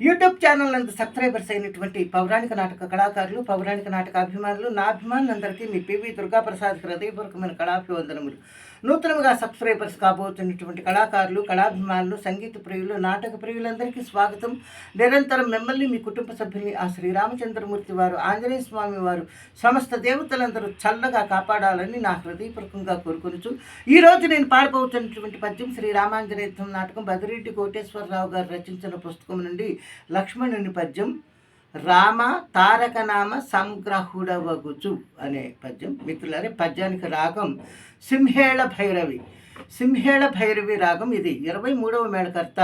YouTube channel నందు subscribers అయినటువంటి పౌరాణిక నాటక కళాకారులు పౌరాణిక నాటక అభిమానులు నా అభిమానులందరికీ మీ పివి దుర్గాప్రసాద్ హృదయపూర్వకమైన కళాభివందనములు. నూతనంగా సబ్స్క్రైబర్స్ కాబోతున్నటువంటి కళాకారులు కళాభిమానులు సంగీత ప్రియులు నాటక ప్రియులందరికీ స్వాగతం. నిరంతరం మిమ్మల్ని మీ కుటుంబ సభ్యుల్ని ఆ శ్రీరామచంద్రమూర్తి వారు ఆంజనేయ స్వామి వారు సమస్త దేవతలందరూ చల్లగా కాపాడాలని నా హృదయపూర్వకంగా కోరుకొనుచు. ఈరోజు నేను పాడబోతున్నటువంటి పద్యం శ్రీ నాటకం. బదిరెడ్డి కోటేశ్వరరావు గారు రచించిన పుస్తకం నుండి లక్ష్మణుని పద్యం రామ తారక నామ సంగ్రహుడవగుచు అనే పద్యం. మిత్రులారే పద్యానికి రాగం సింహేళ భైరవి. సింహేళ భైరవి రాగం ఇది. ఇరవై మూడవ మేళకర్త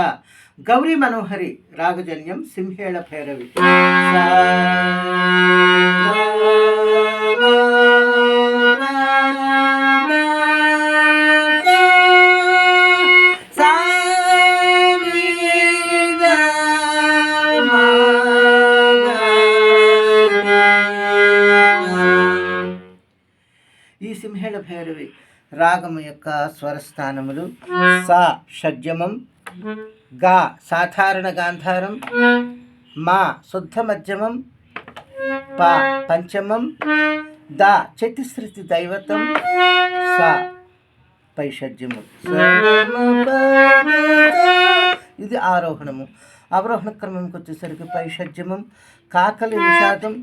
గౌరీ మనోహరి రాగజన్యం సింహేళ భైరవి. భైరవి రాగము యొక్క స్వరస్థానములు సా షడ్జమం గా సాధారణ గాంధారం మా శుద్ధ మధ్యమం పా పంచమం ద చతిశ్రుతి దైవతం సా పైషడ్యము. ఇది ఆరోహణము. అవరోహణ క్రమంకి వచ్చేసరికి పైషజ్యమం కాకలి విషాదం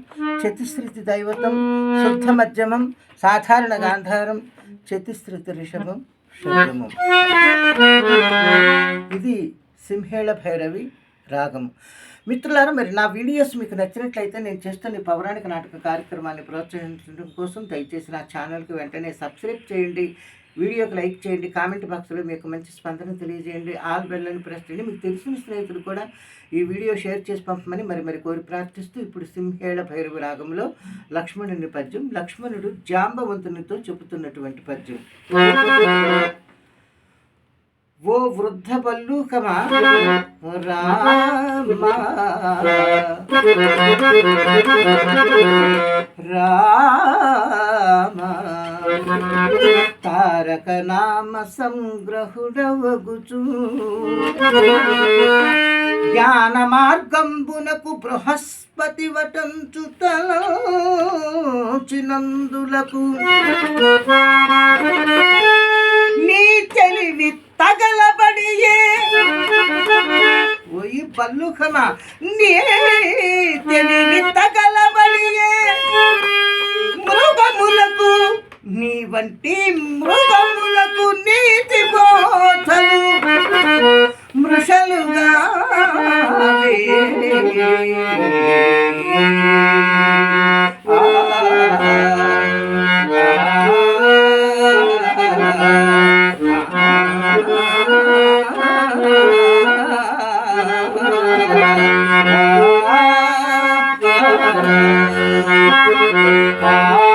చతుశ్రుతి దైవతం శుద్ధ మధ్యమం సాధారణ గాంధారం చతుశ్రుతి రిషభం షడ్జమం. ఇది సింహేళ భైరవి రాగము మిత్రులారా మరి నా వీడియోస్ మీకు నచ్చినట్లయితే నేను చేస్తున్న పౌరాణిక నాటక కార్యక్రమాన్ని ప్రోత్సహించడం కోసం దయచేసి నా ఛానల్కి వెంటనే సబ్స్క్రైబ్ చేయండి. వీడియోకి లైక్ చేయండి కామెంట్ బాక్స్లో మీకు మంచి స్పందన తెలియజేయండి. ఆల్ బెల్లని ప్రెస్ చేయండి. మీకు తెలిసిన స్నేహితులు కూడా ఈ వీడియో షేర్ చేసి పంపమని మరి మరి కోరి ప్రార్థిస్తూ ఇప్పుడు సింహేళ భైరవ రాగంలో లక్ష్మణుని పద్యం లక్ష్మణుడు జాంబవంతునితో చెబుతున్నటువంటి పద్యం. ఓ వృద్ధ పల్లూకమా రామా రామా. తారక నామ సంగ్రహుడవగుచు. జ్ఞాన మార్గంబునకు బృహస్పతి వటంచుతలంచినందులకు నీ తెలివి తగలబడియే. ఓయి పల్లుకమా నీ తెలివి నీ వంటి మృగములకు నీతి బోధలు మృషలుగా ఆ